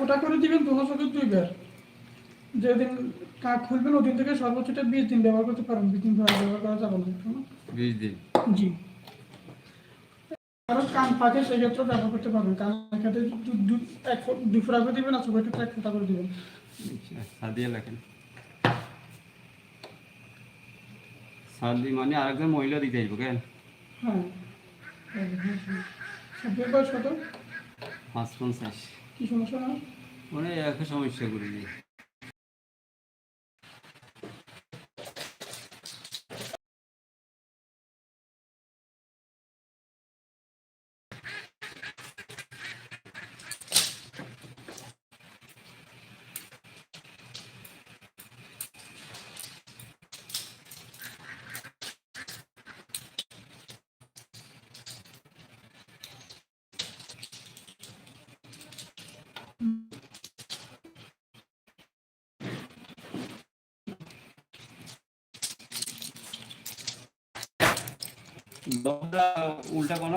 একশোটা করে দিবেন দোনো চোখে দুইবার যেদিন কাক খুলবেন ওদিন থেকে সর্বোচ্চটা বিশ দিন ব্যবহার করতে পারেন বিশ দিন ব্যবহার করা যাবে না বিশ দিন। জি। আরও কান পাকে সেক্ষেত্রে ব্যবহার করতে পারবেন। কান ক্ষেত্রে দু- দু- এক ফো- দুই ফোঁটা করে দিবেন আর চোখের ক্ষেত্রে এক ফোঁটা করে দিবেন। সাদিয়া লেখেন। সাদি মানে আরেকজন মহিলা দিতে আসব কেন? হ্যাঁ। সভ্যের বয়স কত? পাঁচ পঞ্চাশ। কি সমস্যা মানে একই সমস্যা করে দিই উল্টা কোনো